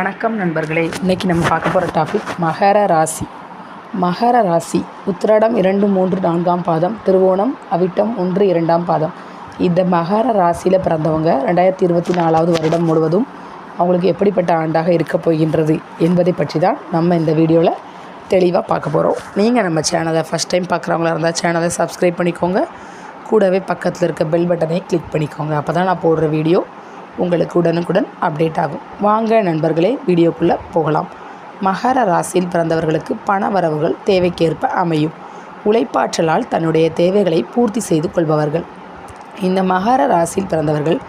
வணக்கம் நண்பர்களே. இன்றைக்கி நம்ம பார்க்க போகிற டாபிக் மகர ராசி. மகர ராசி உத்திராடம் இரண்டு மூன்று நான்காம் பாதம் திருவோணம் அவிட்டம் ஒன்று இரண்டாம் பாதம். இந்த மகர ராசியில் பிறந்தவங்க ரெண்டாயிரத்தி இருபத்தி நாலாவது வருடம் முழுவதும் அவங்களுக்கு எப்படிப்பட்ட ஆண்டாக இருக்க போகின்றது என்பதை பற்றி தான் நம்ம இந்த வீடியோவில் தெளிவாக பார்க்க போகிறோம் நீங்கள் நம்ம சேனலை ஃபஸ்ட் டைம் பார்க்குறவங்களா இருந்தால் சேனலை சப்ஸ்கிரைப் பண்ணிக்கோங்க. கூடவே பக்கத்தில் இருக்க பெல் பட்டனை கிளிக் பண்ணிக்கோங்க. அப்போ தான் நான் போடுற வீடியோ உங்களுக்கு உடனுக்குடன் அப்டேட் ஆகும். வாங்க நண்பர்களே வீடியோக்குள்ளே போகலாம். மகர ராசியில் பிறந்தவர்களுக்கு பண வரவுகள் தேவைக்கேற்ப அமையும். உழைப்பாற்றலால் தன்னுடைய தேவைகளை பூர்த்தி செய்து கொள்பவர்கள். இந்த மகர ராசியில் பிறந்தவர்கள்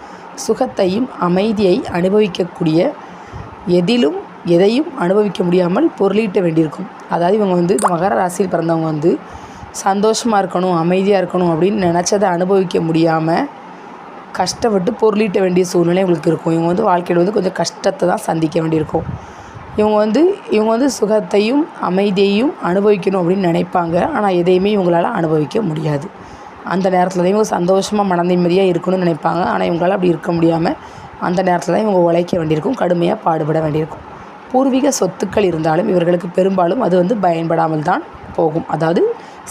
சுகத்தையும் அமைதியை அனுபவிக்கக்கூடிய எதிலும் எதையும் அனுபவிக்க முடியாமல் பொருளீட்ட வேண்டியிருக்கும். அதாவது இவங்க வந்து இந்த மகர ராசியில் பிறந்தவங்க வந்து சந்தோஷமாக இருக்கணும் அமைதியாக இருக்கணும் அப்படின்னு நினச்சதை அனுபவிக்க முடியாமல் கஷ்டப்பட்டு பொருளீட்ட வேண்டிய சூழ்நிலை இவங்களுக்கு இருக்கும். இவங்க வந்து வாழ்க்கையில் வந்து கொஞ்சம் கஷ்டத்தை தான் சந்திக்க வேண்டியிருக்கும். இவங்க வந்து இவங்க வந்து சுகத்தையும் அமைதியையும் அனுபவிக்கணும் அப்படின்னு நினைப்பாங்க. ஆனால் எதையுமே இவங்களால் அனுபவிக்க முடியாது. அந்த நேரத்தில் தான் இவங்க சந்தோஷமாக மன நிம்மதியாக இருக்கணும்னு நினைப்பாங்க. ஆனால் இவங்களால் அப்படி இருக்க முடியாமல் அந்த நேரத்தில் தான் இவங்க உழைக்க வேண்டியிருக்கும். கடுமையாக பாடுபட வேண்டியிருக்கும். பூர்வீக சொத்துக்கள் இருந்தாலும் இவர்களுக்கு பெரும்பாலும் அது வந்து பயன்படாமல் தான் போகும். அதாவது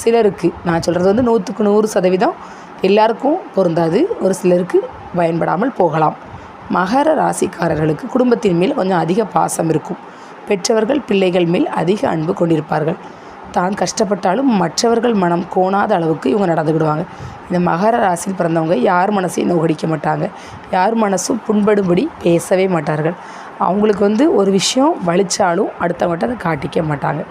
சிலருக்கு நான் சொல்கிறது வந்து நூற்றுக்கு நூறு சதவீதம் எல்லாருக்கும் பொருந்தாது. ஒரு சிலருக்கு பயன்படாமல் போகலாம். மகர ராசிக்காரர்களுக்கு குடும்பத்தின் மேல் கொஞ்சம் அதிக பாசம் இருக்கும். பெற்றவர்கள் பிள்ளைகள் மேல் அதிக அன்பு கொண்டிருப்பார்கள். தான் கஷ்டப்பட்டாலும் மற்றவர்கள் மனம் கோணாத அளவுக்கு இவங்க நடந்துக்கிடுவாங்க இந்த மகர ராசியில் பிறந்தவங்க யார் மனசையும் நோகடிக்க மாட்டாங்க. யார் மனசும் புண்படும்படி பேசவே மாட்டார்கள். அவங்களுக்கு வந்து ஒரு விஷயம் வலிச்சாலும் அடுத்தவங்கள்ட்ட அதை காட்டிக்க மாட்டாங்க.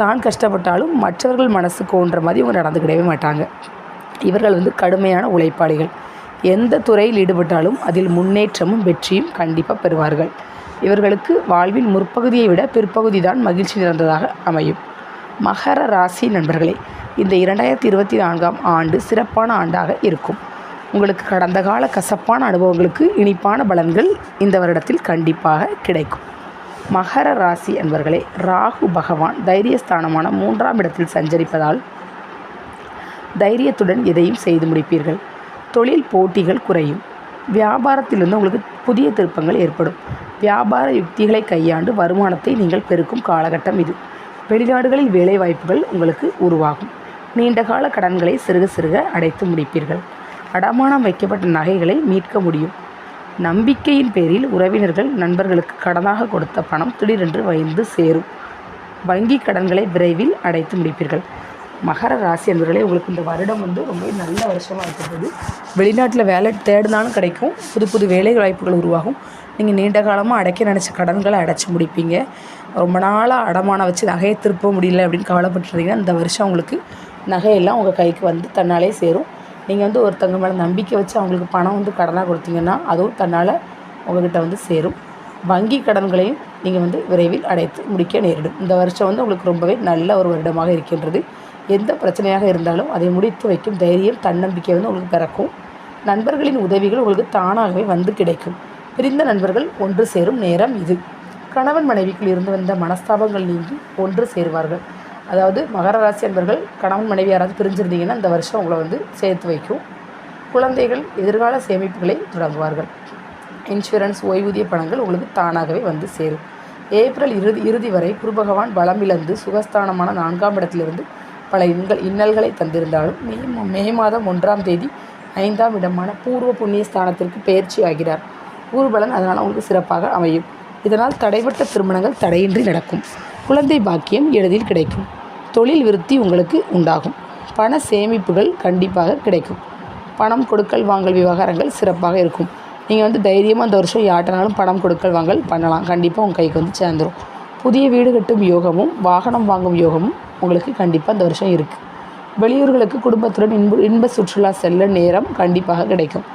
தான் கஷ்டப்பட்டாலும் மற்றவர்கள் மனசு கோன்ற மாதிரி இவங்க நடந்துக்கிடவே மாட்டாங்க. இவர்கள் வந்து கடுமையான உழைப்பாளிகள். எந்த துறையில் ஈடுபட்டாலும் அதில் முன்னேற்றமும் வெற்றியும் கண்டிப்பாக பெறுவார்கள். இவர்களுக்கு வாழ்வில் முற்பகுதியை விட பிற்பகுதி தான் மகிழ்ச்சி நிறைந்ததாக அமையும். மகர ராசி நண்பர்களே இந்த இரண்டாயிரத்தி இருபத்தி நான்காம் ஆண்டு சிறப்பான ஆண்டாக இருக்கும். உங்களுக்கு கடந்த கால கசப்பான அனுபவங்களுக்கு இனிப்பான பலன்கள் இந்த வருடத்தில் கண்டிப்பாக கிடைக்கும். மகர ராசி அன்பர்களே ராகு பகவான் தைரியஸ்தானமான மூன்றாம் இடத்தில் சஞ்சரிப்பதால் தைரியத்துடன் எதையும் செய்து முடிப்பீர்கள். தொழில் போட்டிகள் குறையும். வியாபாரத்திலிருந்து உங்களுக்கு புதிய திருப்பங்கள் ஏற்படும். வியாபார யுக்திகளை கையாண்டு வருமானத்தை நீங்கள் பெருக்கும் காலகட்டம் இது. வெளிநாடுகளில் வேலைவாய்ப்புகள் உங்களுக்கு உருவாகும். நீண்டகால கடன்களை சிறுக சிறுக அடைத்து முடிப்பீர்கள். அடமானம் வைக்கப்பட்ட நகைகளை மீட்க முடியும். நம்பிக்கையின் பேரில் உறவினர்கள் நண்பர்களுக்கு கடனாக கொடுத்த பணம் திடீரென்று வயந்து சேரும். வங்கி கடன்களை விரைவில் அடைத்து முடிப்பீர்கள். மகர ராசி என்பவர்களே உங்களுக்கு இந்த வருடம் வந்து ரொம்ப நல்ல வருஷமாக இருக்கிறது. வெளிநாட்டில் வேலை தேடினாலும் கிடைக்கும். புது புது வேலை வாய்ப்புகள் உருவாகும். நீங்கள் நீண்ட காலமாக அடைக்க நினச்ச கடன்களை அடைச்சி முடிப்பீங்க. ரொம்ப நாளாக அடமானம் வச்சு நகையை திருப்ப முடியல அப்படின்னு கவலைப்பட்டுருந்தீங்கன்னா இந்த வருஷம் உங்களுக்கு நகையெல்லாம் உங்கள் கைக்கு வந்து தன்னாலே சேரும். நீங்கள் வந்து ஒருத்தங்க மேலே நம்பிக்கை வச்சு அவங்களுக்கு பணம் வந்து கடனாக கொடுத்தீங்கன்னா அதுவும் தன்னால் உங்கள்கிட்ட வந்து சேரும். வங்கி கடன்களையும் நீங்கள் வந்து விரைவில் அடைத்து முடிக்க நேரிடும். இந்த வருஷம் வந்து உங்களுக்கு ரொம்பவே நல்ல ஒரு வருடமாக இருக்கின்றது. எந்த பிரச்சனையாக இருந்தாலும் அதை முடித்து வைக்கும் தைரியம் தன்னம்பிக்கை வந்து உங்களுக்கு பிறக்கும். நண்பர்களின் உதவிகள் உங்களுக்கு தானாகவே வந்து கிடைக்கும். பிரிந்த நண்பர்கள் ஒன்று சேரும் நேரம் இது. கணவன் மனைவிக்குள் இருந்து வந்த மனஸ்தாபங்கள் நீங்கி ஒன்று சேருவார்கள். அதாவது மகர ராசி அன்பர்கள் கணவன் மனைவி யாராவது பிரிஞ்சிருந்தீங்கன்னா இந்த வருஷம் உங்களை வந்து சேர்த்து வைக்கும். குழந்தைகள் எதிர்கால சேமிப்புகளை தொடங்குவார்கள். இன்சூரன்ஸ் ஓய்வூதிய பணங்கள் உங்களுக்கு தானாகவே வந்து சேரும். ஏப்ரல் இறுதி இறுதி வரை குரு பகவான் இழந்து சுகஸ்தானமான நான்காம் இடத்திலிருந்து பல இன்னல் இன்னல்களை தந்திருந்தாலும் மே மே மாதம் ஒன்றாம் தேதி ஐந்தாம் இடமான பூர்வ புண்ணிய ஸ்தானத்திற்கு பயிற்சி ஆகிறார். ஊர்பலன் அதனால் உங்களுக்கு சிறப்பாக அமையும். இதனால் தடைப்பட்ட திருமணங்கள் தடையின்றி நடக்கும். குழந்தை பாக்கியம் எளிதில் கிடைக்கும். தொழில் விருத்தி உங்களுக்கு உண்டாகும். பண சேமிப்புகள் கண்டிப்பாக கிடைக்கும். பணம் கொடுக்கல் வாங்கல் விவகாரங்கள் சிறப்பாக இருக்கும். நீங்கள் வந்து தைரியமாக இந்த வருஷம் யார்ட்டனாலும் பணம் கொடுக்கல் வாங்கல் பண்ணலாம். கண்டிப்பாக உங்கள் கைக்கு வந்து சேர்ந்துடும் புதிய வீடு கட்டும் யோகமும் வாகனம் வாங்கும் யோகமும் உங்களுக்கு கண்டிப்பாக இந்த வருஷம் இருக்குது வெளியூர்களுக்கு குடும்பத்துடன் இன்பு இன்ப சுற்றுலா செல்ல நேரம் கண்டிப்பாக கிடைக்கும்.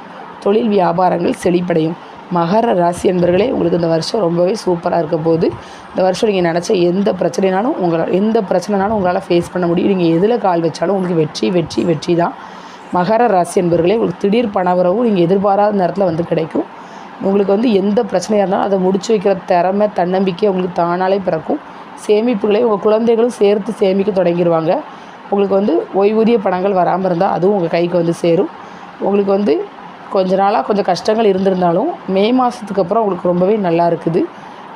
தொழில் வியாபாரங்கள் செழிப்படையும். மகர ராசி என்பர்களே உங்களுக்கு இந்த வருஷம் ரொம்பவே சூப்பராக இருக்க போது இந்த வருஷம் நீங்கள் நினச்ச எந்த பிரச்சனைனாலும் உங்களால் எந்த பிரச்சனைனாலும் உங்களால் ஃபேஸ் பண்ண முடியும். நீங்கள் எதில் கால் வச்சாலும் உங்களுக்கு வெற்றி வெற்றி வெற்றி தான். மகர ராசி என்பர்களே உங்களுக்கு திடீர் பணவரவும் நீங்கள் எதிர்பாராத நேரத்தில் வந்து கிடைக்கும். உங்களுக்கு வந்து எந்த பிரச்சனையாக இருந்தாலும் அதை முடிச்சு வைக்கிற திறமை தன்னம்பிக்கை உங்களுக்கு தானாலே பிறக்கும். சேமிப்புகளை உங்கள் குழந்தைகளும் சேர்த்து சேமிக்க தொடங்கிடுவாங்க உங்களுக்கு வந்து ஓய்வூதிய பணங்கள் வராமல் இருந்தால் அதுவும் உங்கள் கைக்கு வந்து சேரும். உங்களுக்கு வந்து கொஞ்ச நாளாக கொஞ்சம் கஷ்டங்கள் இருந்திருந்தாலும் மே மாதத்துக்கு அப்புறம் உங்களுக்கு ரொம்பவே நல்லா இருக்குது.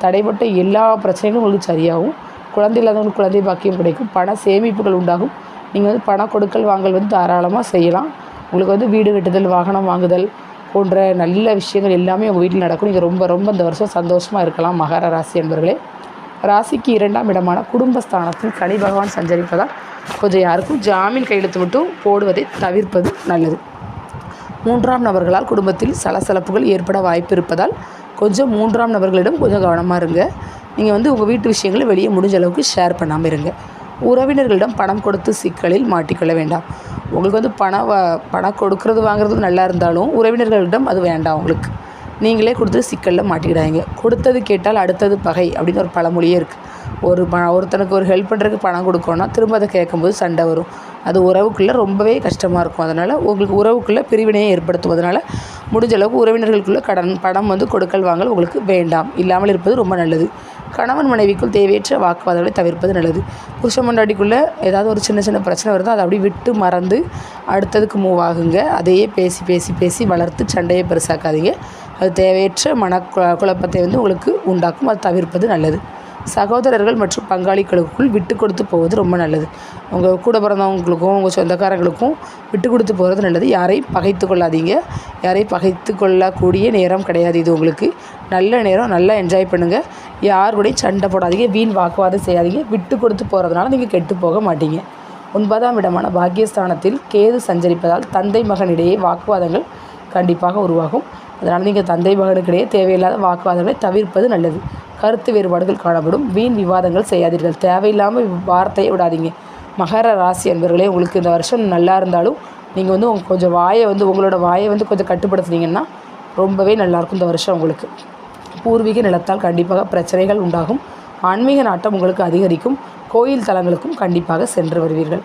தடைப்பட்ட எல்லா பிரச்சனைகளும் உங்களுக்கு சரியாகும். குழந்தை இல்லாதவங்களுக்கு குழந்தை பாக்கியம் கிடைக்கும். பண சேமிப்புகள் உண்டாகும். நீங்கள் வந்து பண கொடுக்கல் வாங்கல் வந்து தாராளமாக செய்யலாம். உங்களுக்கு வந்து வீடு கட்டுதல் வாகனம் வாங்குதல் போன்ற நல்ல விஷயங்கள் எல்லாமே உங்கள் வீட்டில் நடக்கும். நீங்கள் ரொம்ப ரொம்ப இந்த வருஷம் சந்தோஷமாக இருக்கலாம் மகர ராசி என்பர்களே. ராசிக்கு இரண்டாம் இடமான குடும்பஸ்தானத்தில் சனி பகவான் சஞ்சரிப்பதால் கொஞ்சம் யாருக்கும் ஜாமீன் கையெழுத்து மட்டும் போடுவதை தவிர்ப்பது நல்லது. மூன்றாம் நபர்களால் குடும்பத்தில் சலசலப்புகள் ஏற்பட வாய்ப்பு இருப்பதால் கொஞ்சம் மூன்றாம் நபர்களிடம் கொஞ்சம் கவனமாக இருங்க. நீங்கள் வந்து உங்கள் வீட்டு விஷயங்களை வெளியே முடிஞ்ச அளவுக்கு ஷேர் பண்ணாமல் இருங்க. உறவினர்களிடம் பணம் கொடுத்து சிக்கலில் மாட்டிக்கொள்ள வேண்டாம். உங்களுக்கு வந்து பணம் பணம் கொடுக்கறது வாங்குறது நல்லா இருந்தாலும் உறவினர்களிடம் அது வேண்டாம் உங்களுக்கு. நீங்களே கொடுத்து சிக்கலில் மாட்டிக்கிடாதீங்க. கொடுத்தது கேட்டால் அடுத்தது பகை அப்படின்னு ஒரு பழமொழியே இருக்குது ஒரு ப ஒருத்தனுக்கு ஒரு ஹெல்ப் பண்ணுறதுக்கு பணம் கொடுக்கோன்னா திரும்ப அதை கேட்கும்போது சண்டை வரும். அது உறவுக்குள்ளே ரொம்பவே கஷ்டமாக இருக்கும். அதனால் உங்களுக்கு உறவுக்குள்ளே பிரிவினையை ஏற்படுத்தும். அதனால் முடிஞ்ச அளவுக்கு உறவினர்களுக்குள்ளே கடன் பணம் வந்து கொடுக்கல் வாங்கல் உங்களுக்கு வேண்டாம். இல்லாமல் இருப்பது ரொம்ப நல்லது. கணவன் மனைவிக்குள் தேவையற்ற வாக்குவாதங்களை தவிர்ப்பது நல்லது. புருஷ மண்டாட்டிக்குள்ளே ஏதாவது ஒரு சின்ன சின்ன பிரச்சனை வருதோ அதை அப்படியே விட்டு மறந்து அடுத்ததுக்கு மூவ் ஆகுங்க. அதையே பேசி பேசி பேசி வளர்த்து சண்டையை பெருசாக்காதீங்க. அது தேவையற்ற மன குழப்பத்தை வந்து உங்களுக்கு உண்டாக்கும். அது தவிர்ப்பது நல்லது. சகோதரர்கள் மற்றும் பங்காளிகளுக்குள் விட்டு கொடுத்து போவது ரொம்ப நல்லது. உங்கள் கூட பிறந்தவங்களுக்கும் உங்கள் சொந்தக்காரங்களுக்கும் விட்டு கொடுத்து போகிறது நல்லது. யாரையும் பகைத்து கொள்ளாதீங்க. யாரையும் பகைத்து கொள்ளக்கூடிய நேரம் கிடையாது இது உங்களுக்கு. நல்ல நேரம் நல்லா என்ஜாய் பண்ணுங்கள் யார் கூடயும் சண்டை போடாதீங்க. வீண் வாக்குவாதம் செய்யாதீங்க. விட்டு கொடுத்து போகிறதுனால நீங்கள் கெட்டு போக மாட்டீங்க. ஒன்பதாம் இடமான பாக்கியஸ்தானத்தில் கேது சஞ்சரிப்பதால் தந்தை மகனிடையே வாக்குவாதங்கள் கண்டிப்பாக உருவாகும். அதனால் நீங்கள் தந்தை மகனுக்கிடையே தேவையில்லாத வாக்குவாதங்களை தவிர்ப்பது நல்லது. கருத்து வேறுபாடுகள் காணப்படும். வீண் விவாதங்கள் செய்யாதீர்கள். தேவையில்லாமல் வார்த்தையை விடாதீங்க. மகர ராசி என்பவர்களே உங்களுக்கு இந்த வருஷம் நல்லா இருந்தாலும் நீங்கள் வந்து உங்கள் கொஞ்சம் வாயை வந்து உங்களோட வாயை வந்து கொஞ்சம் கட்டுப்படுத்துனீங்கன்னா ரொம்பவே நல்லாயிருக்கும் இந்த வருஷம் உங்களுக்கு. பூர்வீக நிலத்தால் கண்டிப்பாக பிரச்சனைகள் உண்டாகும். ஆன்மீக நாட்டம் உங்களுக்கு அதிகரிக்கும். கோயில் தலங்களுக்கும் கண்டிப்பாக சென்று வருவீர்கள்.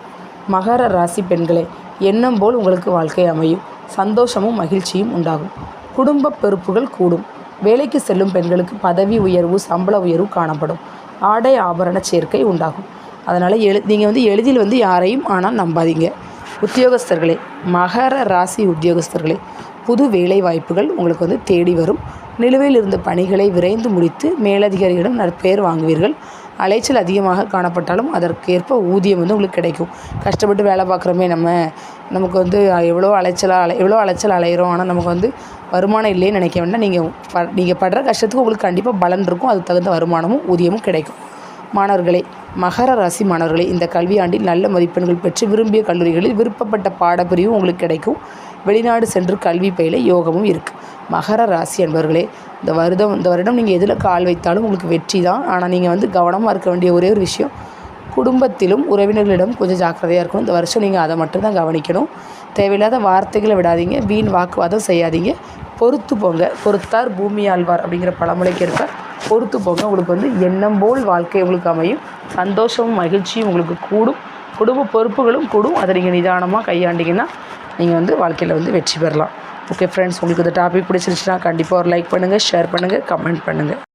மகர ராசி பெண்களே எண்ணம் போல் உங்களுக்கு வாழ்க்கை அமையும். சந்தோஷமும் மகிழ்ச்சியும் உண்டாகும். குடும்ப பொறுப்புகள் கூடும். வேலைக்கு செல்லும் பெண்களுக்கு பதவி உயர்வு சம்பள உயர்வு காணப்படும். ஆடை ஆபரண சேர்க்கை உண்டாகும். அதனால் எழு நீங்கள் வந்து எளிதில் வந்து யாரையும் ஆனால் நம்பாதீங்க. உத்தியோகஸ்தர்களே மகர ராசி உத்தியோகஸ்தர்களே புது வேலை வாய்ப்புகள் உங்களுக்கு வந்து தேடி வரும். நிலுவையில் இருந்த பணிகளை விரைந்து முடித்து மேலதிகாரிகளிடம் நற்பெயர் வாங்குவீர்கள். அலைச்சல் அதிகமாக காணப்பட்டாலும் அதற்கேற்ப ஊதியம் வந்து உங்களுக்கு கிடைக்கும். கஷ்டப்பட்டு வேலை பார்க்குறோமே நம்ம. நமக்கு வந்து எவ்வளோ அலைச்சலாக அலை எவ்வளோ அலைச்சல் அலையிறோம். ஆனால் நமக்கு வந்து வருமானம் இல்லைன்னு நினைக்க வேண்டாம். நீங்கள் ப நீங்கள் படுற கஷ்டத்துக்கு உங்களுக்கு கண்டிப்பாக பலன் இருக்கும். அதுக்கு தகுந்த வருமானமும் ஊதியமும் கிடைக்கும். மாணவர்களே மகர ராசி மாணவர்களே இந்த கல்வியாண்டில் நல்ல மதிப்பெண்கள் பெற்று விரும்பிய கல்லூரிகளில் விருப்பப்பட்ட பாடப்பிரிவு உங்களுக்கு கிடைக்கும். வெளிநாடு சென்று கல்வி பயில யோகமும் இருக்குது மகர ராசி என்பவர்களே இந்த வருடம் இந்த வருடம் நீங்கள் எதில் கால் வைத்தாலும் உங்களுக்கு வெற்றி தான். ஆனால் நீங்கள் வந்து கவனமாக இருக்க வேண்டிய ஒரே ஒரு விஷயம் குடும்பத்திலும் உறவினர்களிடம் கொஞ்சம் ஜாக்கிரதையாக இருக்கணும். இந்த வருஷம் நீங்கள் அதை மட்டும்தான் கவனிக்கணும். தேவையில்லாத வார்த்தைகளை விடாதீங்க வீண் வாக்குவாதம் செய்யாதீங்க. பொறுத்து போங்க. பொறுத்தார் பூமி ஆழ்வார் அப்படிங்கிற பழமொழிக்கு ஏற்ப பொறுத்து போங்க. உங்களுக்கு வந்து எண்ணம் போல் வாழ்க்கை உங்களுக்கு அமையும். சந்தோஷமும் மகிழ்ச்சியும் உங்களுக்கு கூடும். குடும்ப பொறுப்புகளும் கூடும். அதை நீங்கள் நிதானமாக கையாண்டிங்கன்னா நீங்கள் வந்து வாழ்க்கையில் வந்து வெற்றி பெறலாம். ஓகே ஃப்ரெண்ட்ஸ் உங்களுக்கு இந்த டாபிக் பிடிச்சிருச்சுன்னா கண்டிப்பாக ஒரு லைக் பண்ணுங்கள் ஷேர் பண்ணுங்கள் கமெண்ட் பண்ணுங்கள்